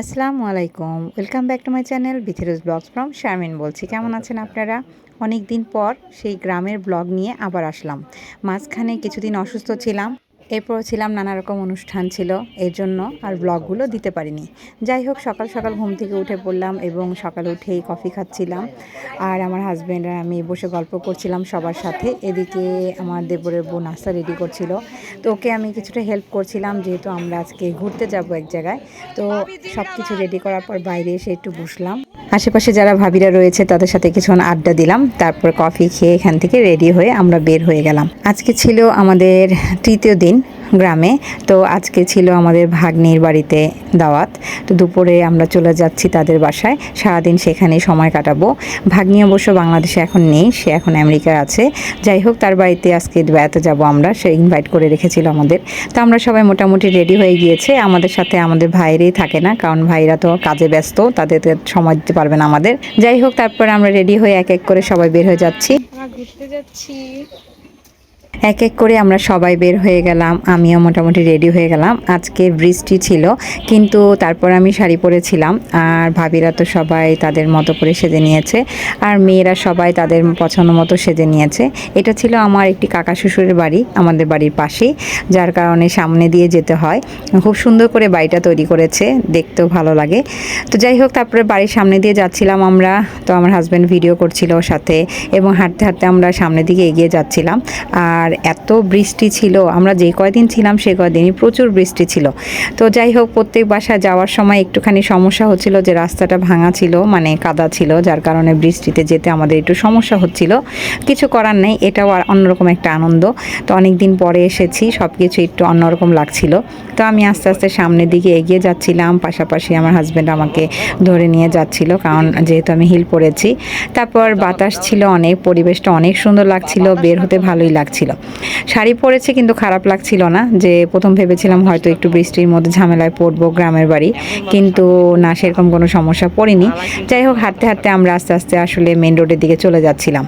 আসসালামু আলাইকুম। Welcome back to my channel বিথিরোজ vlogs from Sharmin বলছি। কেমন আছেন আপনারা? অনেক দিন পর সেই গ্রামের ব্লগ নিয়ে আবার আসলাম। মাঝখানে কিছুদিন অসুস্থ ছিলাম। এরপর ছিলাম নানা রকম অনুষ্ঠান ছিল, এর জন্য আর ব্লগগুলো দিতে পারিনি। যাই হোক, সকাল সকাল ঘুম থেকে উঠে পড়লাম এবং সকালে উঠেই কফি খাচ্ছিলাম। আর আমার হাজব্যান্ড আর আমি বসে গল্প করছিলাম সবার সাথে। এদিকে আমার দেবরের বউ নাস্তা রেডি করছিল। তো ওকে আমি কিছুটা হেল্প করছিলাম, যেহেতু আমরা আজকে ঘুরতে যাব এক জায়গায়। তো সব কিছু রেডি করার পর বাইরে এসে একটু বসলাম। আশেপাশে যারা ভাবিরা রয়েছে, তাদের সাথে কিছুক্ষণ আড্ডা দিলাম। তারপর কফি খেয়ে এখান থেকে রেডি হয়ে আমরা বের হয়ে গেলাম। আজকে ছিল আমাদের তৃতীয় দিন। গ্রামে। তো আজকে ছিল আমাদের ভাগ্নির বাড়িতে দাওয়াত। তো দুপুরে আমরা চলে যাচ্ছি তাদের বাসায়। সারাদিন সেখানে সময় কাটাবো। ভাগ্নি অবশ্য বাংলাদেশে এখন নেই, সে এখন আমেরিকায় আছে। যাই হোক, তার বাড়িতে আজকে বেড়াতে যাব আমরা। সে ইনভাইট করে রেখেছিল আমাদের। তো আমরা সবাই মোটামুটি রেডি হয়ে গিয়েছে। আমাদের সাথে আমাদের ভাইয়েরই থাকে না, কারণ ভাইরা তো কাজে ব্যস্ত, তাদের সময় দিতে পারবে না আমাদের। যাই হোক, তারপর আমরা রেডি হয়ে এক এক করে সবাই বের হয়ে যাচ্ছি। ঘুরতে যাচ্ছি। এক এক করে আমরা সবাই বের হয়ে গেলাম। আমিও মোটামুটি রেডি হয়ে গেলাম। আজকে বৃষ্টি ছিল, কিন্তু তারপর আমি শাড়ি পরেছিলাম। আর ভাবিরা তো সবাই তাদের মতো করে সেজে নিয়েছে। আর মেয়েরা সবাই তাদের পছন্দ মতো সেজে নিয়েছে। এটা ছিল আমার একটি কাকা শ্বশুরের বাড়ি, আমাদের বাড়ির পাশেই, যার কারণে সামনে দিয়ে যেতে হয়। খুব সুন্দর করে বাড়িটা তৈরি করেছে, দেখতেও ভালো লাগে। তো যাই হোক, তারপরে বাড়ির সামনে দিয়ে যাচ্ছিলাম আমরা। তো আমার হাজব্যান্ড ভিডিও করছিল ওর সাথে এবং হাঁটতে হাঁটতে আমরা সামনের দিকে এগিয়ে যাচ্ছিলাম। আর এত বৃষ্টি ছিল, আমরা যে কয়দিন ছিলাম সে কয়দিনই প্রচুর বৃষ্টি ছিল। তো যাই হোক, প্রত্যেক বাসায় যাওয়ার সময় একটুখানি সমস্যা হচ্ছিল যে রাস্তাটা ভাঙা ছিল মানে কাদা ছিল, যার কারণে বৃষ্টিতে যেতে আমাদের একটু সমস্যা হচ্ছিল। কিছু করার নেই, এটাও আর অন্যরকম একটা আনন্দ। তো অনেক দিন পরে এসেছি সব কিছু একটু অন্যরকম লাগছিল। তো আমি আস্তে আস্তে সামনের দিকে এগিয়ে যাচ্ছিলাম, পাশাপাশি আমার হাজব্যান্ড আমাকে ধরে নিয়ে যাচ্ছিল, কারণ যেহেতু আমি হিল পরেছি তারপর বাতাস ছিল অনেক, পরিবেশটা অনেক সুন্দর লাগছিল, বের হতে ভালোই লাগছিল। শাড়ি পরেছে কিন্তু খারাপ লাগছিল না, যে প্রথম ভেবেছিলাম হয়তো একটু বৃষ্টির মধ্যে ঝামেলায় পড়ব গ্রামের বাড়ি, কিন্তু না, সেরকম কোনো সমস্যা পড়িনি। যাই হোক, হাঁটতে হাঁটতে আমরা আস্তে আস্তে আসলে মেন রোডের দিকে চলে যাচ্ছিলাম।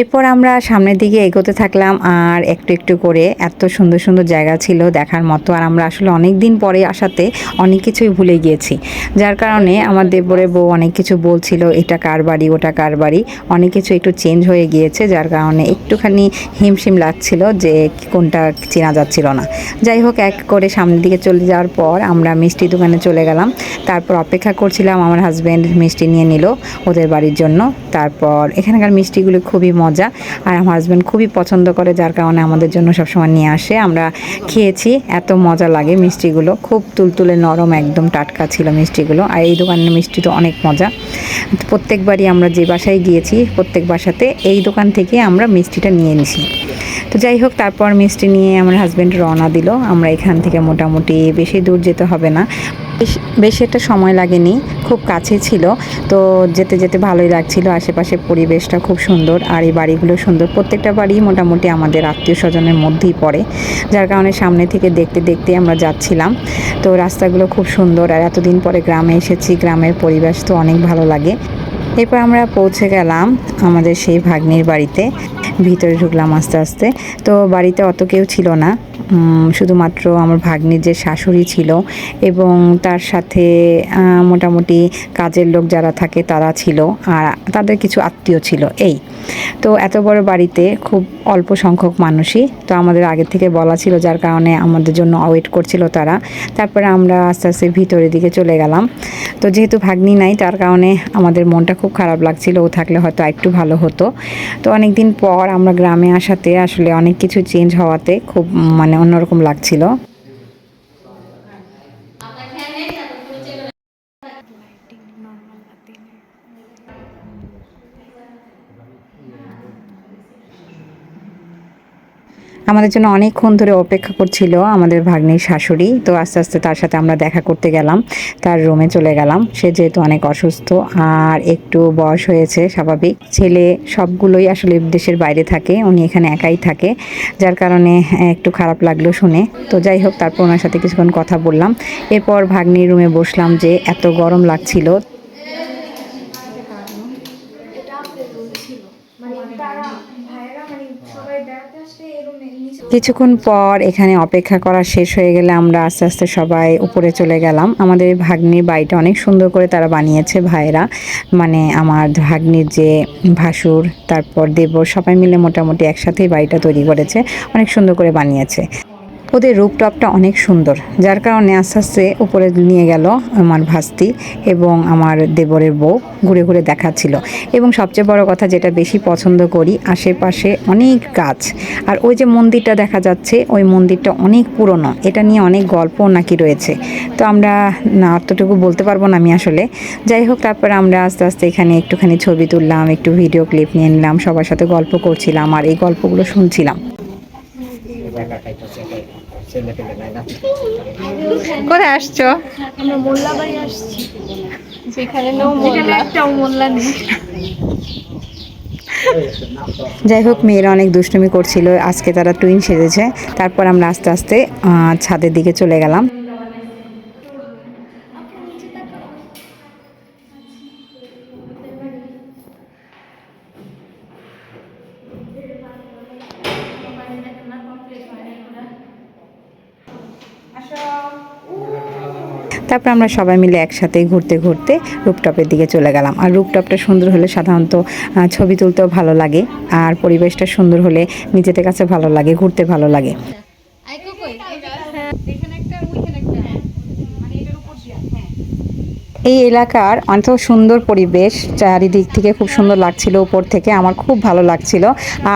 এরপর আমরা সামনের দিকে এগোতে থাকলাম আর একটু একটু করে। এত সুন্দর সুন্দর জায়গা ছিল দেখার মতো আর আমরা আসলে অনেক দিন পরে আসাতে অনেক কিছুই ভুলে গিয়েছি। যার কারণে আমার দেবরে বউ অনেক কিছু বলছিল, এটা কার বাড়ি? ওটা কার বাড়ি? অনেক কিছু একটু চেঞ্জ হয়ে গিয়েছে, যার কারণে একটুখানি হিমশিম লাগছিল যে কোনটা চেনা যাচ্ছিল না। যাই হোক, এক করে সামনের দিকে চলে যাওয়ার পর আমরা মিষ্টি দোকানে চলে গেলাম। তারপর অপেক্ষা করছিলাম, আমার হাজব্যান্ড মিষ্টি নিয়ে নিল ওদের বাড়ির জন্য। তারপর এখানকার মিষ্টিগুলো খুবই মজা। আর আমার হাজব্যান্ড খুবই পছন্দ করে, যার কারণে আমাদের জন্য সবসময় নিয়ে আসে। আমরা খেয়েছি, এত মজা লাগে মিষ্টিগুলো। খুব তুলতুলে নরম একদম টাটকা ছিল মিষ্টিগুলো। আর এই দোকানের মিষ্টি তো অনেক মজা। প্রত্যেকবারই আমরা যে বাসায় গিয়েছি, প্রত্যেক বাসাতে এই দোকান থেকে আমরা মিষ্টিটা নিয়ে নিছি। তো যাই হোক, তারপর মিষ্টি নিয়ে আমার হাজব্যান্ড রওনা দিল। আমরা এখান থেকে মোটামুটি বেশি দূর যেতে হবে না। বেশ একটা সময় লাগেনি, খুব কাছে ছিল। তো যেতে যেতে ভালোই লাগছিল আশেপাশে পরিবেশটা খুব সুন্দর, আর এই বাড়িগুলো সুন্দর। প্রত্যেকটা বাড়ি মোটামুটি আমাদের আত্মীয় স্বজনের মধ্যেই পড়ে, যার কারণে সামনে থেকে দেখতে দেখতে আমরা যাচ্ছিলাম। তো রাস্তাগুলো খুব সুন্দর, আর এতদিন পরে গ্রামে এসেছি, গ্রামের পরিবেশ তো অনেক ভালো লাগে। এরপর আমরা পৌঁছে গেলাম আমাদের সেই ভাগ্নির বাড়িতে, ভিতরে ঢুকলাম আস্তে আস্তে। তো বাড়িতে অত কেউ ছিল না। শুধুমাত্র আমার ভাগ্নির যে শাশুড়ি ছিল এবং তার সাথে মোটামুটি কাজের লোক যারা থাকে তারা ছিল আর তাদের কিছু আত্মীয় ছিল, এই। তো এত বড় বাড়িতে খুব অল্প সংখ্যক মানুষই, তো আমাদের আগে থেকে বলা ছিল যার কারণে আমাদের জন্য ওয়েট করছিল তারা। তারপরে আমরা আস্তে আস্তে ভিতরের দিকে চলে গেলাম। তো যেহেতু ভাগ্নি নাই, তার কারণে আমাদের মনটা খুব খারাপ লাগছিল, ও থাকলে হয়তো একটু ভালো হতো। তো অনেক দিন পর আমরা গ্রামে আসাতে আসলে অনেক কিছু চেঞ্জ হওয়াতে খুব মানে অন্যরকম লাগছিল। আমাদের জন্য অনেকক্ষণ ধরে অপেক্ষা করছিল আমাদের ভাগ্নির শাশুড়ি। তো আস্তে আস্তে তার সাথে আমরা দেখা করতে গেলাম। তার রুমে চলে গেলাম। সে যেহেতু অনেক অসুস্থ আর একটু বয়স হয়েছে স্বাভাবিক। ছেলে সবগুলোই আসলে দেশের বাইরে থাকে, উনি এখানে একাই থাকে। যার কারণে একটু খারাপ লাগল শুনে। তো যাই হোক, তারপর ওনার সাথে কিছুক্ষণ কথা বললাম। এরপর ভাগ্নির রুমে বসলাম যে এত গরম লাগছিল। মানে মানে কিছুক্ষণ পর এখানে অপেক্ষা করা শেষ হয়ে গেলে আমরা আস্তে আস্তে সবাই উপরে চলে গেলাম। আমাদের ভাগ্নির বাড়িটা অনেক সুন্দর করে তারা বানিয়েছে ভাইরা মানে আমার ভাগ্নির যে ভাসুর, তারপর দেবর সবাই মিলে মোটামুটি একসাথেই বাড়িটা তৈরি করেছে। অনেক সুন্দর করে বানিয়েছে। ওদের রূপটপটা অনেক সুন্দর। যার কারণে আস্তে আস্তে উপরে নিয়ে গেল আমার ভাস্তি এবং আমার দেবরের বউ, ঘুরে ঘুরে দেখাচ্ছিল। এবং সবচেয়ে বড় কথা যেটা বেশি পছন্দ করি, আশেপাশে অনেক গাছ। আর ওই যে মন্দিরটা দেখা যাচ্ছে, ওই মন্দিরটা অনেক পুরনো। এটা নিয়ে অনেক গল্প নাকি রয়েছে। তো আমরা না অতটুকু বলতে পারব না আমি আসলে। যাই হোক, তারপর আমরা আস্তে আস্তে এখানে একটুখানি ছবি তুললাম, একটু ভিডিও ক্লিপ নিয়ে নিলাম, সবার সাথে গল্প করছিলাম আর এই গল্পগুলো শুনছিলাম। কোথায় আসছো? আমরা মোল্লা বাড়ি আসছি। যেখানে নো মোল্লা। একটাও মোল্লা নেই। যাই হোক মেয়েরা অনেক দুষ্টুমি করছিল। আজকে তারা টুইন সেজেছে। তারপর আমরা আস্তে আস্তে ছাদের দিকে চলে গেলাম। তারপর আমরা সবাই মিলে একসাথে ঘুরতে ঘুরতে রুপটপের দিকে চলে গেলাম। আর রুপটপটা সুন্দর হলে সাধারণত ছবি তুলতেও ভালো লাগে। আর পরিবেশটা সুন্দর হলে নিজেদের কাছে ভালো লাগে, ঘুরতে ভালো লাগে আইকো কই এখানে একটা ওইখানে একটা মানে এটার উপর দিয়া হ্যাঁ এই এলাকার অনেক সুন্দর পরিবেশ, চারিদিক থেকে খুব সুন্দর লাগছিল উপর থেকে, আমার খুব ভালো লাগছিল।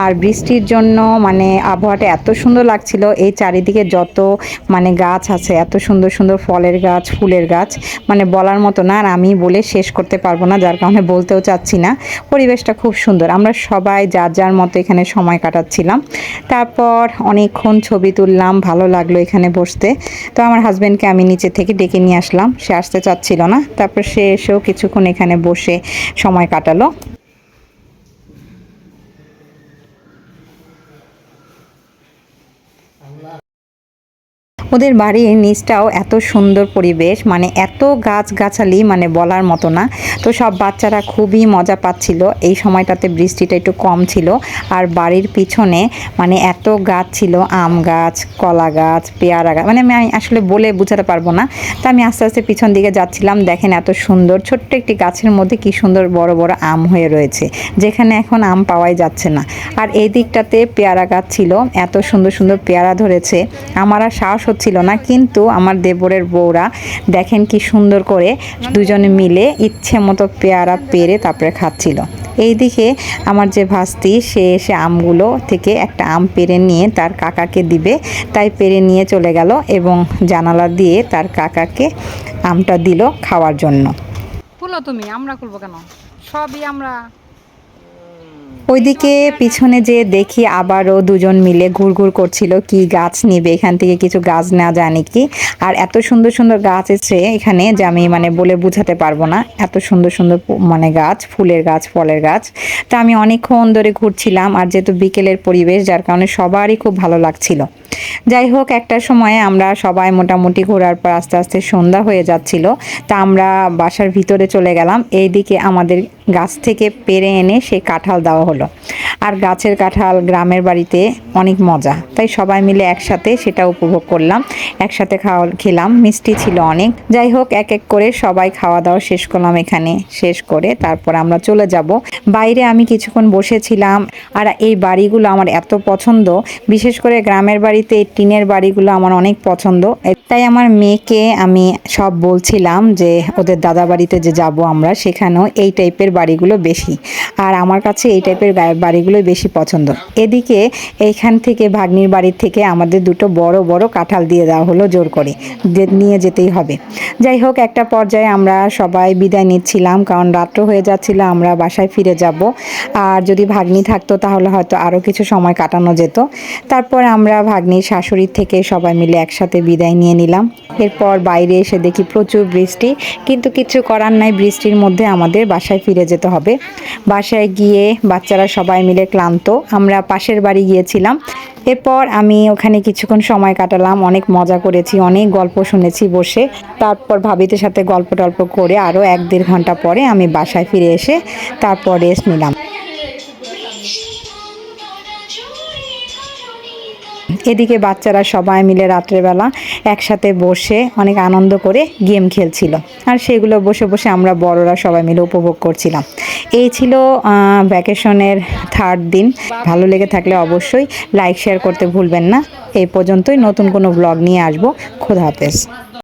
আর বৃষ্টির জন্য মানে আবহাওয়াটা এত সুন্দর লাগছিল, এই চারিদিকে যত মানে গাছ আছে, এত সুন্দর সুন্দর ফলের গাছ, ফুলের গাছ মানে বলার মতো না, আর আমি বলে শেষ করতে পারব না, যার কারণে বলতেও চাচ্ছি না। পরিবেশটা খুব সুন্দর, আমরা সবাই যার যার মতো এখানে সময় কাটাচ্ছিলাম। তারপর অনেকক্ষণ ছবি তুললাম, ভালো লাগল এখানে বসতে। তো আমার হাজব্যান্ডকে আমি নিচে থেকে ডেকে নিয়ে আসলাম, সে আসতে চাচ্ছিল না। তারপর সে এসেও কিছুক্ষণ এখানে বসে সময় কাটালো। ওদের বাড়ির নিচটাও এত সুন্দর পরিবেশ মানে এত গাছগাছালি মানে বলার মতো না। তো সব বাচ্চারা খুবই মজা পাচ্ছিল। এই সময়টাতে বৃষ্টিটা একটু কম ছিল। আর বাড়ির পিছনে মানে এত গাছ ছিল, আম গাছ, কলা গাছ, পেয়ারা গাছ মানে আমি আসলে বলে বোঝাতে পারব না। তো আমি আস্তে আস্তে পিছন দিকে যাচ্ছিলাম, দেখেন এত সুন্দর, ছোট্ট একটি গাছের মধ্যে কি সুন্দর বড় বড় আম হয়ে রয়েছে। যেখানে এখন আম পাওয়াই যাচ্ছে না। আর এই দিকটাতে পেয়ারা গাছ ছিল, এত সুন্দর সুন্দর পেয়ারা ধরেছে। আমার আর সাহস হচ্ছিল না, কিন্তু আমার দেবরের বউরা দেখেন কি সুন্দর করে দুজনে মিলে ইচ্ছে মতো পেয়ারা পেরে তারপরে খাচ্ছিল। এইদিকে আমার যে ভাস্তি, সে এসে আমগুলো থেকে একটা আম পেরে নিয়ে তার কাকাকে দিবে। তাই পেরে নিয়ে চলে গেল এবং জানালা দিয়ে তার কাকাকে আমটা দিল খাওয়ার জন্য। খুলো তুমি, আমরা খুলবো কেন? সবই আমরা ওইদিকে পিছনে যে দেখি আবারও দুজন মিলে ঘুরঘুর করছিল, কি গাছ নিবে, এখান থেকে কিছু গাছ না জানি কি। আর এত সুন্দর সুন্দর গাছ এসে এখানে যে আমি মানে বলে বুঝাতে পারব না, এত সুন্দর সুন্দর মানে গাছ, ফুলের গাছ, ফলের গাছ। তা আমি অনেকক্ষণ ধরে ঘুরছিলাম, আর যেহেতু বিকেলের পরিবেশ, যার কারণে সবারই খুব ভালো লাগছিল। যাই হোক, একটা সময়ে আমরা সবাই মোটামুটি ঘোরার পর আস্তে আস্তে সন্ধ্যা হয়ে যাচ্ছিল। তা আমরা বাসার ভিতরে চলে গেলাম। এইদিকে আমাদের গাছ থেকে পেরে এনে সেই কাঁঠাল দেওয়া হলো। আর গাছের কাঁঠাল গ্রামের বাড়িতে অনেক মজা। তাই সবাই মিলে একসাথে সেটা উপভোগ করলাম। একসাথে খাওয়া, খেলাম। মিষ্টি ছিল অনেক। যাই হোক, এক এক করে সবাই খাওয়া দাওয়া শেষ করলাম এখানে। শেষ করে তারপর আমরা চলে যাব। বাইরে আমি কিছুক্ষণ বসেছিলাম। আর এই বাড়িগুলো আমার এত পছন্দ। বিশেষ করে গ্রামের বাড়িতে এই টিনের বাড়িগুলো আমার অনেক পছন্দ। তাই আমার মেয়েকে আমি সব বলছিলাম যে, ওদের দাদা বাড়িতে যে যাব আমরা, সেখানেও এই টাইপের বাড়িগুলো বেশি। আর আমার কাছে এই টাইপের বাড়িগুলোই বেশি পছন্দ। এদিকে এইখান থেকে, ভাগ্নির বাড়ির থেকে আমাদের দুটো বড় বড় কাঁঠাল দিয়ে দেওয়া হলো জোর করে। নিয়ে যেতেই হবে। যাই হোক, একটা পর্যায়ে আমরা সবাই বিদায় নিচ্ছিলাম, কারণ রাত্র হয়ে যাচ্ছিল, আমরা বাসায় ফিরে যাব। আর যদি ভাগ্নি থাকতো, তাহলে হয়তো আরও কিছু সময় কাটানো যেত। তারপর আমরা ভাগ্নির শাশুড়ির থেকে সবাই মিলে একসাথে বিদায় নিয়ে নিলাম। এরপর বাইরে এসে দেখি প্রচুর বৃষ্টি, কিন্তু কিছু করার নাই, বৃষ্টির মধ্যে আমাদের বাসায় ফিরে যেতে হবে। বাসায় গিয়ে বাচ্চারা সবাই মিলে ক্লান্ত, আমরা পাশের বাড়ি গিয়েছিলাম। এরপর আমি ওখানে কিছুক্ষণ সময় কাটালাম, অনেক মজা করেছি, অনেক গল্প শুনেছি বসে। তারপর ভাবিদের সাথে গল্প টল্প করে আরও এক দেড় ঘণ্টা পরে আমি বাসায় ফিরে এসে তারপর রেস্ট নিলাম। এদিকে বাচ্চারা সবাই মিলে রাত্রেবেলা একসাথে বসে অনেক আনন্দ করে গেম খেলছিল। আর সেগুলো বসে বসে আমরা বড়রা সবাই মিলে উপভোগ করছিলাম। এই ছিল ভ্যাকেশনের থার্ড দিন। ভালো লেগে থাকলে অবশ্যই লাইক শেয়ার করতে ভুলবেন না। এই পর্যন্তই নতুন কোনো ব্লগ নিয়ে আসব। খোদা হাফেজ।